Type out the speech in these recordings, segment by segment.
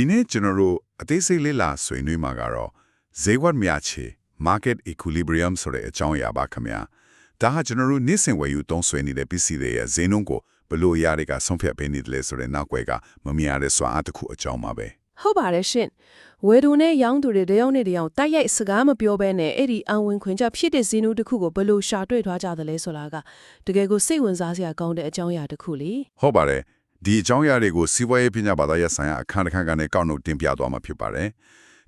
ဒီနေ့ကျွန်တော်တို့အသေးစိတ်လေးလာဆွေးနွေးမှာကတော့ဈေးဝတ်မြချေ market equilibrium ဆိုတဲ့အကြောင်းအရာပါခင်ဗျာဒါဟာကျွန်တော်တို့နေ့စဉ်ဝယ်ယူသုံးဆွေးနေတဲ့ပစ္စည်းတွေရဲ့ဈေးနှုန်းကိုဘယ်လိုအရာတွေကဆုံးဖြတ်ပေးနေတယ်လဲဆိုတဲ့နောက်ွယ်ကမမြင်ရတဲ့စွမ်းအားတစ်ခုအကြောင်းပါပဲဟုတ်ပါတယ်ရှင်ဝယ်သူနဲ့ရောင်းသူတွေတယောက်နဲ့တယောက်တိုက်ရိုက်စကားမပြောဘဲနဲ့အဲ့ဒီအန်ဝင်ခွင်ကြဖြစ်တဲ့ဇင်းနူးတစ်ခုကိုဘယ်လိုရှာတွေ့ထားကြသလဲဆိုတာကတကယ်ကိုစိတ်ဝင်စားစရာကောင်းတဲ့အကြောင်းအရာတစ်ခုလေဟုတ်ပါတယ် ဒီအကြောင်းအရာတွေကိုစီးပွားရေးပညာဘာသာရပ်ဆိုင်ရာအခန်းတစ်ခန်းကနေကောက်နှုတ်တင်ပြသွားမှာဖြစ်ပါတယ်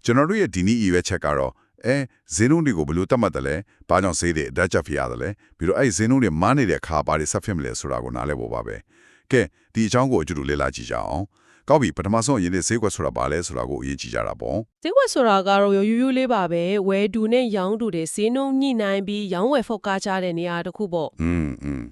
ကျွန်တော်တို့ရဲ့ဒီနေ့အရွယ်ချက်ကတော့အဲဈေးနှုန်းတွေကိုဘယ်လိုသတ်မှတ်တယ်လဲဘာကြောင့်ဈေးတွေအတက်ချက်ဖြစ်ရတယ်လဲပြီးတော့အဲ့ဈေးနှုန်းတွေမားနေတဲ့အခါဘာတွေဆက်ဖြစ်မလဲဆိုတာကိုနားလည်ဖို့ပါပဲကဲဒီအကြောင်းကိုအကျူတူလေ့လာကြည့်ကြအောင်ကောက်ပြီပထမဆုံးအရင်နေ့ဈေးကွက်ဆိုတာဘာလဲဆိုတာကိုအရင်ကြည့်ကြတာပေါ့ ဈေးဝယ်ဆိုတာကတော့ရိုးရိုးလေးပါပဲဝယ်သူနဲ့ရောင်းသူတွေဈေးနှုန်းညှိနှိုင်းပြီးရောင်းဝယ်ဖောက်ကားကြတဲ့နေရာတစ်ခုပေါ့ อืมอืม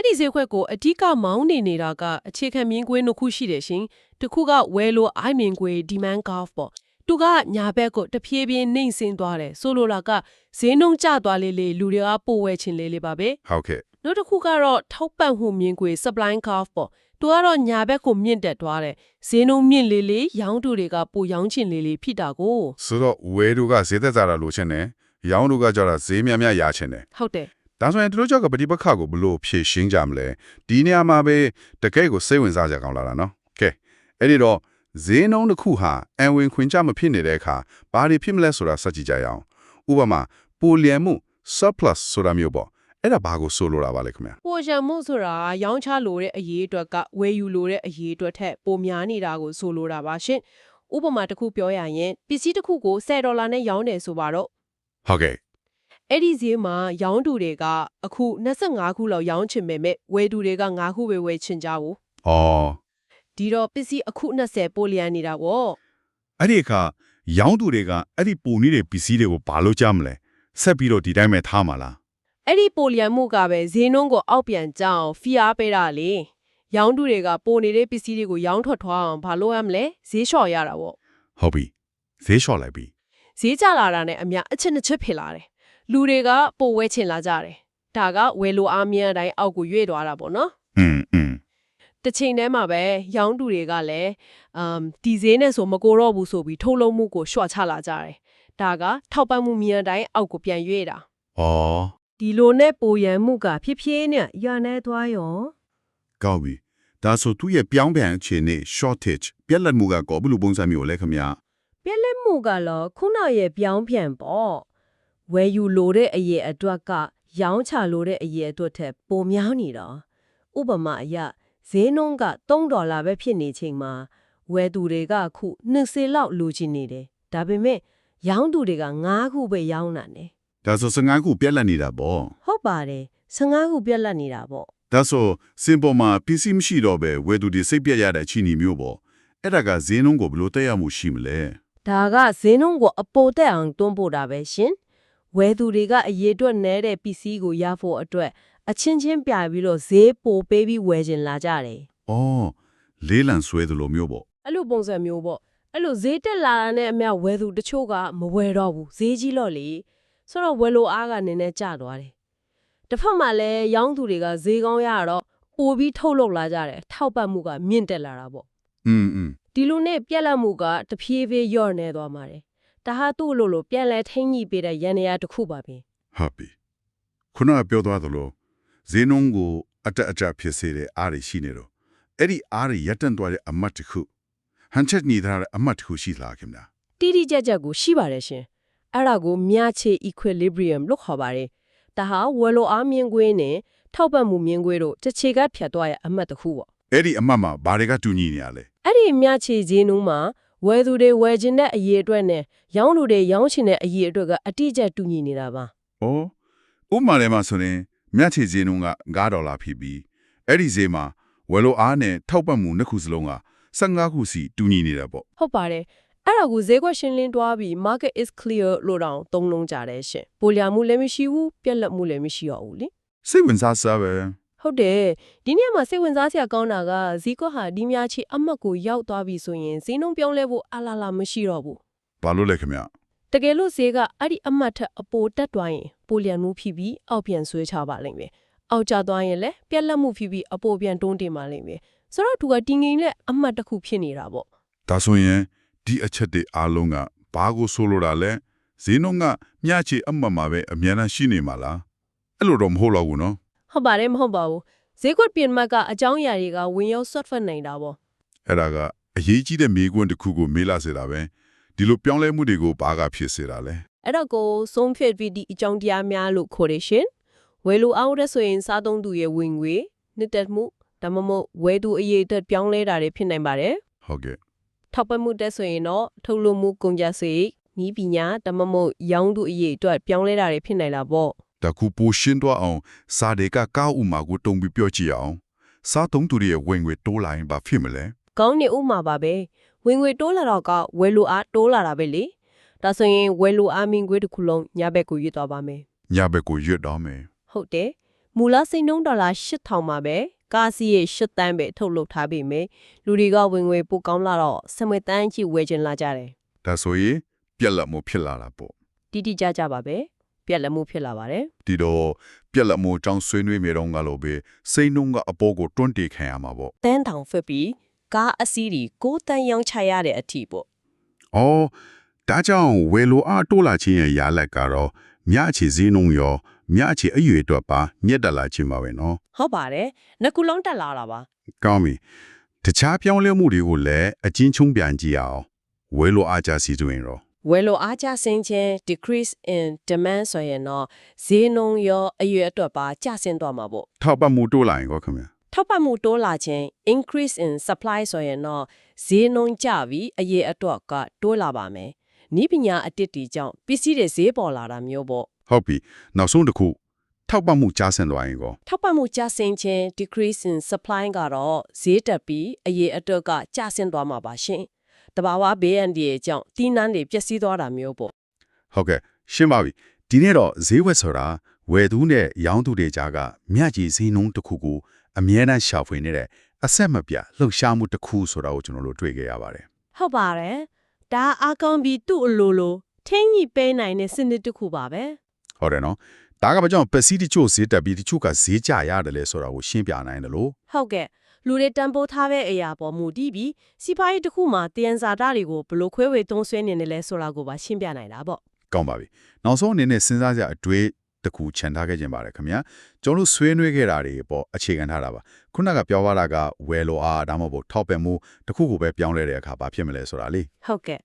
အဲ့ဒီဈေးခွက်ကိုအဓိကမောင်းနေနေတာကအခြေခံမြင်ကွင်းတစ်ခုရှိတယ်ရှင်တစ်ခုကဝယ်လိုအိုင်မြင်ကွင်း demand curve ပေါ့သူကညာဘက်ကိုတဖြည်းဖြည်းနှိမ့်ဆင်းသွားတယ်ဆိုလိုတာကဈေးနှုန်းကျသွားလေလေလူတွေကပို့ဝယ်ချင်လေလေပါပဲဟုတ်ကဲ့နောက်တစ်ခုကတော့ထောက်ပံ့မှုမြင်ကွင်း supply curve ပေါ့သူကတော့ညာဘက်ကိုမြင့်တက်သွားတယ်ဈေးနှုန်းမြင့်လေလေရောင်းသူတွေကပိုရောင်းချင်လေလေဖြစ်တာကိုဆိုတော့ဝယ်သူကဈေးသက်သာတာလိုချင်တယ်ရောင်းသူကကြတာဈေးများများရချင်တယ်ဟုတ်တယ် ဒါဆိုရင်တို့ကြောက်ကပฏิပက္ခကိုဘလို့ဖြေရှင်းကြမလဲဒီနေရာမှာပဲတကယ့်ကိုစိတ်ဝင်စားကြကောင်းလာတာနော်ကဲအဲ့ဒီတော့ဈေးနှုန်းတစ်ခုဟာအံဝင်ခွင်ကြမဖြစ်နေတဲ့အခါဘာတွေဖြစ်မလဲဆိုတာစက်ကြည့်ကြရအောင်ဥပမာပိုလျံမှု surplus ဆိုတာမျိုးပေါ့အဲ့ဒါဘာကိုဆိုလိုတာပါလဲခင်ဗျာပိုရှံမှုဆိုတာရောင်းချလိုတဲ့အရေးအတွက်ကဝယ်ယူလိုတဲ့အရေးအတွက်ထက်ပိုများနေတာကိုဆိုလိုတာပါရှင်ဥပမာတစ်ခုပြောရရင်ပစ္စည်းတစ်ခုကို10ဒေါ်လာနဲ့ရောင်းတယ်ဆိုပါတော့ဟုတ်ကဲ့ အဲ့ဒီဈေးမှာရောင်းသူတွေကအခု25ခုလောက်ရောင်းချင်ပေမဲ့ဝယ်သူတွေက9ခုပဲဝယ်ချင်ကြဘူးအော်ဒီတော့ပစ္စည်းအခု20ပိုလျံနေတာပေါ့အဲ့ဒီအခါရောင်းသူတွေကအဲ့ဒီပုံနေတဲ့ပစ္စည်းတွေကိုဘာလို့ကြမလဲဆက်ပြီးတော့ဒီတိုင်းပဲထားမှာလားအဲ့ဒီပိုလျံမှုကပဲဈေးနှုန်းကိုအောက်ပြန်ကျအောင်ဖီအားပေးတာလေရောင်းသူတွေကပိုနေတဲ့ပစ္စည်းတွေကိုရောင်းထွက်ထွားအောင်ဘာလို့ရမလဲဈေးလျှော့ရတာပေါ့ဟုတ်ပြီဈေးလျှော့လိုက်ပြီဈေးကျလာတာနဲ့အများအချက်နှစ်ချက်ဖြစ်လာတယ် လူတွေကပိုဝဲချင်လာကြတယ်ဒါကဝယ်လိုအားမြန်းအတိုင်းအောက်ကိုရွေ့သွားတာပေါ့နော် อืมอืม တစ်ချိန်တည်းမှာပဲရောင်းသူတွေကလည်းအမ်ဒီဈေးနဲ့ဆိုမကိုတော့ဘူးဆိုပြီးထုတ်လုပ်မှုကိုရှော့ချလာကြတယ်ဒါကထောက်ပံ့မှုမြန်းအတိုင်းအောက်ကိုပြန်ရွေ့တာ ဩ ဒီလိုနဲ့ပိုရန်မှုကဖြည်းဖြည်းနဲ့ရနေသွားရော ကောက်ပြီဒါဆိုသူ့ရဲ့ပြောင်းပြန်အခြေအနေ shortage ပြက်လက်မှုကကောဘယ်လိုပုံစံမျိုးလဲခင်ဗျာ ပြက်လက်မှုကတော့ခုနရဲ့ပြောင်းပြန်ပေါ့ ဝယ်ယူလိုတဲ့အရေးအတွက်ကရောင်းချလိုတဲ့အရေးအတွက်ထက်ပိုများနေတော့ဥပမာအရဈေးနှုန်းက3ဒေါ်လာပဲဖြစ်နေချိန်မှာဝယ်သူတွေကခု20လောက်လိုချင်နေတယ်ဒါပေမဲ့ရောင်းသူတွေက9ခုပဲရောင်းတာနဲ့ဒါဆို15ခုပြက်လက်နေတာပေါ့ဟုတ်ပါတယ်15ခုပြက်လက်နေတာပေါ့ဒါဆိုစင်ပေါ်မှာပစ္စည်းမရှိတော့ပဲဝယ်သူတွေစိတ်ပြက်ရတဲ့အခြေအနေမျိုးပေါ့အဲ့ဒါကဈေးနှုန်းကိုဘယ်လိုတက်ရမှုရှိမလဲဒါကဈေးနှုန်းကိုအပေါ်တက်အောင်တွန်းပို့တာပဲရှင် ဝယ်သူတွေကအရေးအတွက်နဲတဲ့ပစ္စည်းကိုရဖို့အတွက်အချင်းချင်းပြပြီးတော့ဈေးပိုပေးပြီးဝယ်ခြင်းလာကြတယ် ဩလေးလံဆွဲသလိုမျိုးပေါ့ အဲ့လိုပုံစံမျိုးပေါ့အဲ့လိုဈေးတက်လာတာနဲ့အမျှဝယ်သူတချို့ကမဝယ်တော့ဘူးဈေးကြီးတော့လေဆိုတော့ဝယ်လိုအားကနည်းနည်းကျသွားတယ်တစ်ဖက်မှာလည်းရောင်းသူတွေကဈေးကောင်းရတော့ပိုပြီးထုတ်လုပ်လာကြတယ်ထောက်ပံ့မှုကမြင့်တက်လာတာပေါ့ อืมอืม ဒီလိုနဲ့ပြက်လက်မှုကတဖြည်းဖြည်းလျော့နေသွားမှာတယ် ဒါဟာသူ့လိုလိုပြန်လဲထိမ့်ညှိပေးတဲ့ရန်နေရာတစ်ခုပါပဲဟုတ်ပြီခုနကပြောသွားသလိုဈေးနှုန်းကိုအတက်အကျဖြစ်စေတဲ့အားတွေရှိနေတော့အဲ့ဒီအားတွေရပ်တန့်သွားတဲ့အမတ်တစ်ခုဟန်ချက်ညီထားတဲ့အမတ်တစ်ခုရှိလားခင်ဗျာတိတိကျကျကိုရှိပါတယ်ရှင်အဲ့ဒါကိုမြချေ equilibrium လို့ခေါ်ပါတယ်ဒါဟာဝယ်လိုအားမြင်ကွင်းနဲ့ထောက်ပံ့မှုမြင်ကွင်းတို့တစ်ချေကဖြတ်သွားရဲ့အမှတ်တစ်ခုပေါ့အဲ့ဒီအမတ်မှာဘာတွေကတူညီနေရလဲအဲ့ဒီမြချေဈေးနှုန်းမှာ ဝယ်သူတွေဝယ်ခြင်းတဲ့အရေးအတွက်နဲ့ရောင်းသူတွေရောင်းချင်တဲ့အရေးအတွက်ကအတိအကျတူညီနေတာပါ။ဩဥပမာလည်းမှာဆိုရင်မြတ်ချေဈေးနှုန်းက9ဒေါ်လာဖြစ်ပြီးအဲ့ဒီဈေးမှာဝယ်လို့အားနဲ့ထောက်ပံ့မှုနှစ်ခုစလုံးက15ခုစီတူညီနေတာပေါ့ဟုတ်ပါတယ်အဲ့ဒါကိုဈေးကွက်ရှင်းလင်းတွားပြီး market is clear လို့တောင်သုံးလုံးကြတယ်ရှင်ပိုလျာမှုလည်းမရှိဘူးပြက်လက်မှုလည်းမရှိတော့ဘူးလေ။စိတ်ဝင်စားစားပဲ ဟုတ်တယ်ဒီနေ့မှာစိတ်ဝင်စားစရာကောင်းတာကဈေးကွက်ဟာဒီများချီအမှတ်ကိုရောက်သွားပြီဆိုရင်ဈေးနှုန်းပြောင်းလဲဖို့အလားလားမရှိတော့ဘူး။ဘာလို့လဲခင်ဗျတကယ်လို့ဈေးကအဲ့ဒီအမှတ်ထက်အပိုတက်သွားရင်ပိုလျံမှုဖြစ်ပြီးအောက်ပြန်ဆွဲချပါလိမ့်မယ်အောက်ကျသွားရင်လည်းပြက်လက်မှုဖြစ်ပြီးအပိုပြန်တွန်းတင်ပါလိမ့်မယ်ဆိုတော့သူကတင်းငိမ့်နဲ့အမှတ်တစ်ခုဖြစ်နေတာပေါ့။ဒါဆိုရင်ဒီအချက်တွေအားလုံးကဘာကိုဆိုလိုတာလဲဈေးနှုန်းကမျှချေအမှတ်မှာပဲအများနဲ့ရှိနေမှာလားအဲ့လိုတော့မဟုတ်တော့ဘူးနော် ဟုတ်ပါတယ်မဟုတ်ပါဘူးဈေးကွက်ပြင်မှတ်ကအကြောင်းအရာတွေကဝင်ရောက်ဆွတ်ဖက်နေတာပေါ့အဲ့ဒါကအရေးကြီးတဲ့မေးခွန်းတစ်ခုကိုမေးလာစေတာပဲဒီလိုပြောင်းလဲမှုတွေကိုဘာကဖြစ်စေတာလဲအဲ့တော့ကိုဆုံးဖြတ်ပြီးဒီအကြောင်းတရားများလို့ခေါ်ရရှင်ဝယ်လိုအောင်တဲ့ဆိုရင်စားသုံးသူရဲ့ဝင်ငွေနှစ်သက်မှုဒါမှမဟုတ်ဝယ်သူအရေးအတွက်ပြောင်းလဲတာတွေဖြစ်နိုင်ပါတယ်ဟုတ်ကဲ့ထောက်ပံ့မှုတက်ဆိုရင်တော့ထုတ်လုပ်မှုကုန်ကြစရိတ်ဤပညာဒါမှမဟုတ်ရောင်းသူအရေးအတွက်ပြောင်းလဲတာတွေဖြစ်နိုင်တာပေါ့ တခုပိုရှင်းတော့အောင်စာတွေကကောက်ဥမာကိုတုံပြီးပြောကြည့်အောင်စားသုံးသူတွေရဲ့ဝင်ငွေတိုးလာရင်ဘာဖြစ်မလဲကောင်းနေဥမှာပါပဲဝင်ငွေတိုးလာတော့ကဝယ်လိုအားတိုးလာတာပဲလေဒါဆိုရင်ဝယ်လိုအားမင်းငွေတစ်ခုလုံးညဘက်ကိုရွတ်သွားပါမယ်ညဘက်ကိုရွတ်တော့မယ်ဟုတ်တယ်မူလစိတ်နှုန်းဒေါ်လာ8000မှာပဲကားစီးရဲ့8တန်းပဲထုတ်လုပ်ထားပြီမယ်လူတွေကဝင်ငွေပိုကောင်းလာတော့စမွေတန်းကြီးဝယ်ချင်လာကြတယ်ဒါဆိုရင်ပြက်လက်မှုဖြစ်လာတာပေါ့တိတိကျကျပါပဲ ပြက်လက်မှုဖြစ်လာပါတယ်ဒီတော့ပြက်လက်မှုအကြောင်းဆွေးနွေးမြေတော့ကလို့ပဲစိတ်နှုန်းကအပေါ်ကိုတွန်းတေခံရမှာပေါ့တန်းတောင်ဖက်ပြီးကားအစီးဒီ6တန်းရောင်းချရတဲ့အထိပေါ့။အော်ဒါကြောင့်ဝယ်လိုအားတိုးလာခြင်းရဲ့ရာလက်ကတော့မြချီစည်းနှုန်းရောမြချီအရွေအတွက်ပါမြက်တက်လာခြင်းပါပဲနော်ဟုတ်ပါတယ်နှစ်ခုလုံးတက်လာတာပါ။ကောင်းပြီ။တခြားပြောင်းလဲမှုတွေကိုလည်းအချင်းချင်းပြန်ကြည့်အောင်ဝယ်လိုအားကြစီတွင်ရော ဝယ်လိုအားကျဆင်းခြင်း decrease in demand ဆိုရင်တော့ဈေးနှုန်းရောအရွယ်အတွက်ပါကျဆင်းသွားမှာပေါ့ထောက်ပံ့မှုတိုးလာရင်ကောခင်ဗျာထောက်ပံ့မှုတိုးလာခြင်း increase in supply ဆိုရင်တော့ဈေးနှုန်းကျပြီးအရေးအတွက်ကတိုးလာပါမယ်။ဤပညာအတစ်တီကြောင့်ပစ္စည်းတွေဈေးပေါ်လာတာမျိုးပေါ့ဟုတ်ပြီ။နောက်ဆုံးတစ်ခုထောက်ပံ့မှုကြားဆင်းသွားရင်ကော။ထောက်ပံ့မှုကျဆင်းခြင်း decrease in supply ကတော့ဈေးတက်ပြီးအရေးအတွက်ကကျဆင်းသွားမှာပါရှင်။ တဘာဝဘေးအန္တရာယ်ကြောင့်တီးနှန်းတွေပျက်စီးသွားတာမျိုးပေါ့ဟုတ်ကဲ့ရှင်းပါပြီ။ဒီနေ့တော့ဈေးဝက်ဆိုတာဝယ်သူနဲ့ရောင်းသူတွေကြားကမြကြီးစည်းနှုန်းတစ်ခုကိုအမြဲတမ်းရှာဖွေနေတဲ့အဆက်မပြတ်လှုပ်ရှားမှုတစ်ခုဆိုတာကိုကျွန်တော်တို့တွေ့ကြရပါတယ်။ဟုတ်ပါတယ်။ဒါအကောင်ပြီးသူ့အလိုလိုထင်းကြီးပေးနိုင်တဲ့စနစ်တစ်ခုပါပဲ။ဟုတ်တယ်နော်။ဒါကဘာကြောင့်ပစီတချို့ဈေးတက်ပြီးတချို့ကဈေးကျရတယ်လဲဆိုတာကိုရှင်းပြနိုင်တယ်လို့။ဟုတ်ကဲ့ လူတွေတန်ဖိုးထားတဲ့အရာပေါ်မူတည်ပြီးစီးပွားရေးတစ်ခုမှာတယံဇာတာတွေကိုဘယ်လို့ခွဲဝေသုံးစွဲနေတယ်လဲဆိုတာကိုပါရှင်းပြနိုင်တာပေါ့ကောင်းပါပြီ။နောက်ဆုံးအနေနဲ့စဉ်းစားကြအတွေ့တစ်ခုခြံထားခဲ့ခြင်းပါတယ်ခင်ဗျာ။ကျွန်တော်တို့ဆွေးနွေးခဲ့တာတွေပေါ့အခြေခံထားတာပါ။ခုနကပြောသွားတာကဝယ်လိုအားဒါမှမဟုတ်ထောက်ပံ့မှုတစ်ခုကိုပဲပြောင်းလဲတဲ့အခါဘာဖြစ်မလဲဆိုတာလေဟုတ်ကဲ့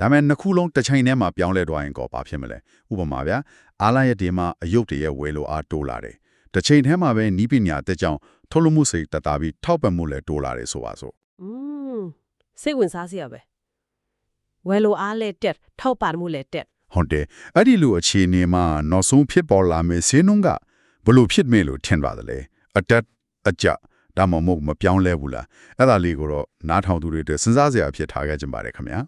ဒါမဲ့နှစ်ခုလုံးတစ်ချိန်တည်းမှာပြောင်းလဲသွားရင်ကောဘာဖြစ်မလဲဥပမာဗျာအားလာရဲ့ဒီမှာအယုတ်တရဲ့ဝယ်လိုအားတိုးလာတယ် တစ်ချိန်တည်းမှာပဲနီးပညာတက်ကြောင်ထုတ်လို့မှုစိတ်တတာပြီးထောက်ပံ့မှုလည်းတိုးလာတယ်ဆိုပါစို့อืมစိတ်ဝင်စားစရာပဲဝယ်လိုအားလဲတက်ထောက်ပံ့မှုလဲတက်ဟုတ်တယ်အဲ့ဒီလိုအခြေအနေမှာနောက်ဆုံးဖြစ်ပေါ်လာမယ့်ဈေးနှုန်းကဘလို့ဖြစ်မယ်လို့ထင်ပါတယ်လေအတက်အကျဒါမှမဟုတ်မပြောင်းလဲဘူးလားအဲ့ဒါလေးကိုတော့နားထောင်သူတွေအတွက်စဉ်းစားစရာအဖြစ်ထားခဲ့ကြပါတယ်ခင်ဗျာ